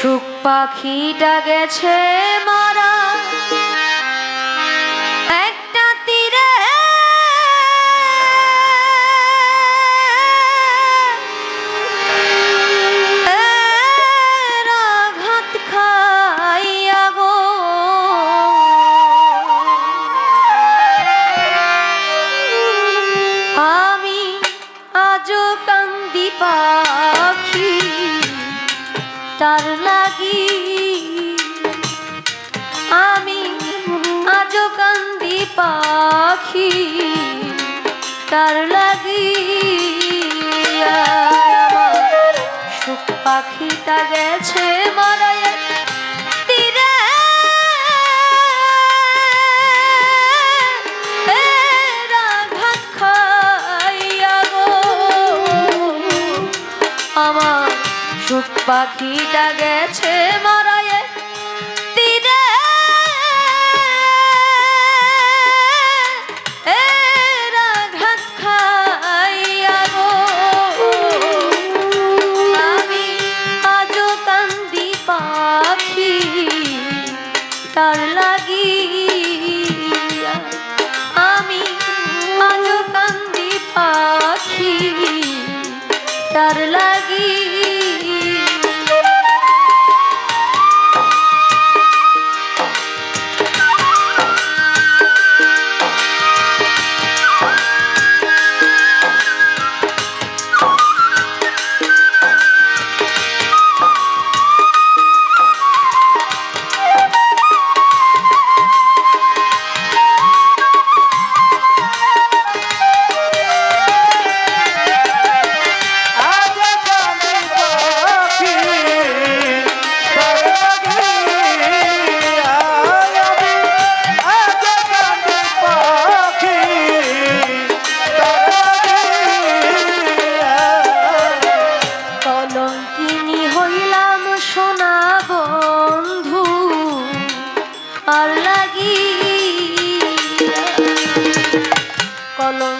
সুখ পাখিটা গেছে মারা। একটা তীরে। এর আঘাত খাইয়া গো। আমি আজও কান্দি পাখি, তার পাখি তার লাগি সুখ পাখিটা গেছে মারায় পাখিটা গেছে মারায়। কলঙ্কিনী হইলাম সোনা বন্ধু আর লাগি কলঙ্কিনী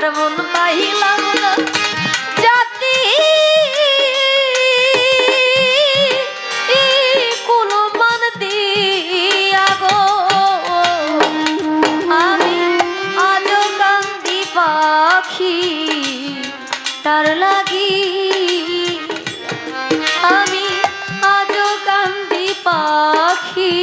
তার মন পাইলাম না আমি কান্দি পাখি লাগি। আমি পাখি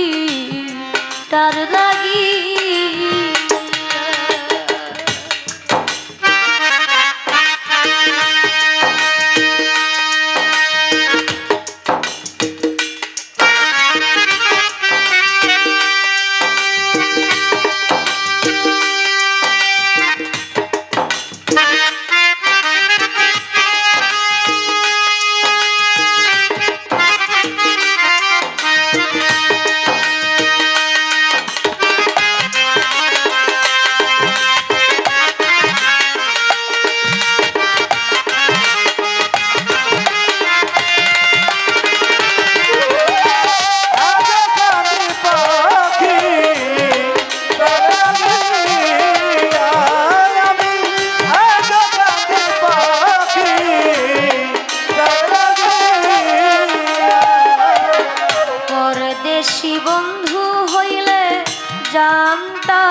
জানতা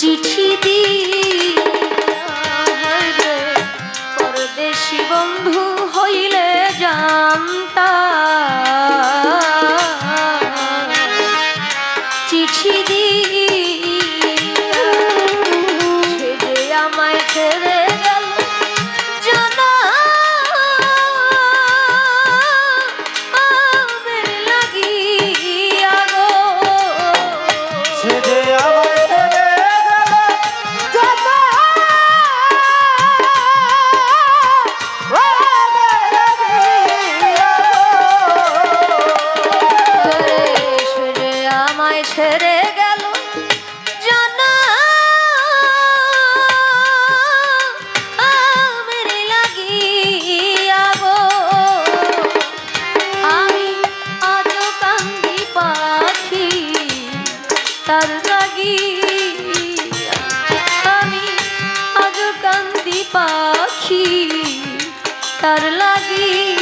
চিঠি দিয়ে পরদেশি বন্ধু হইলে জানতা চিঠি যে আমায় ছেড়ে ছেড়ে গেল জানা। আমি কান্দি পাখি তার লাগি আমি পাখি তার লাগি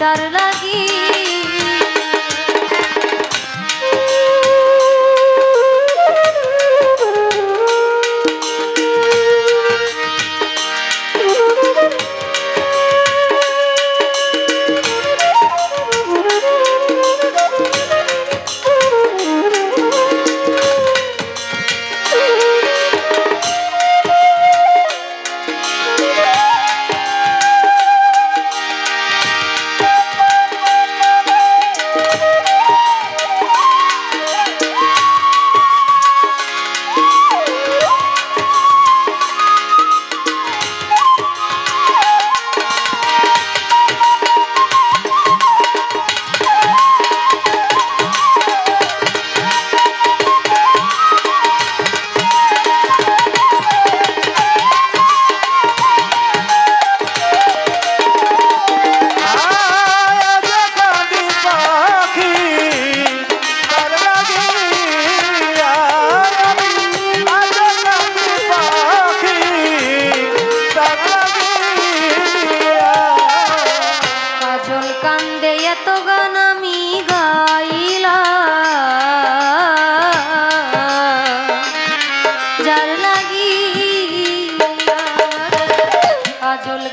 Got it.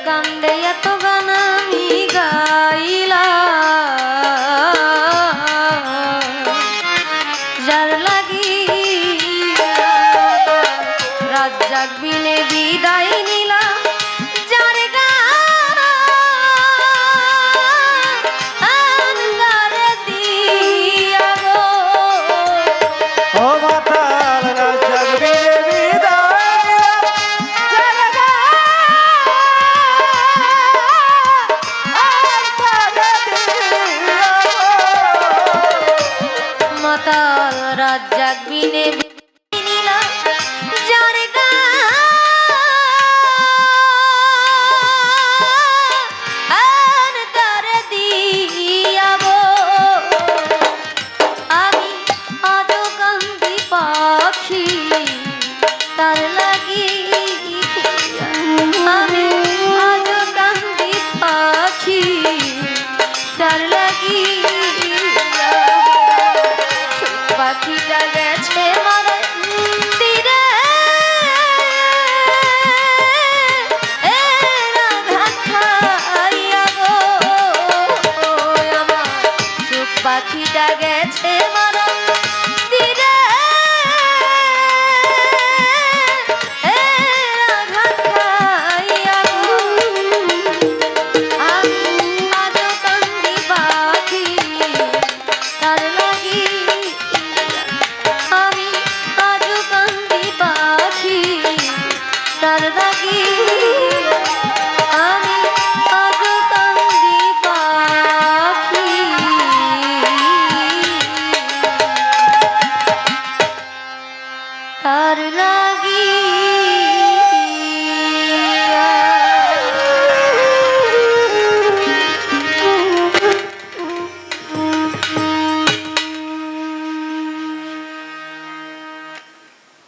come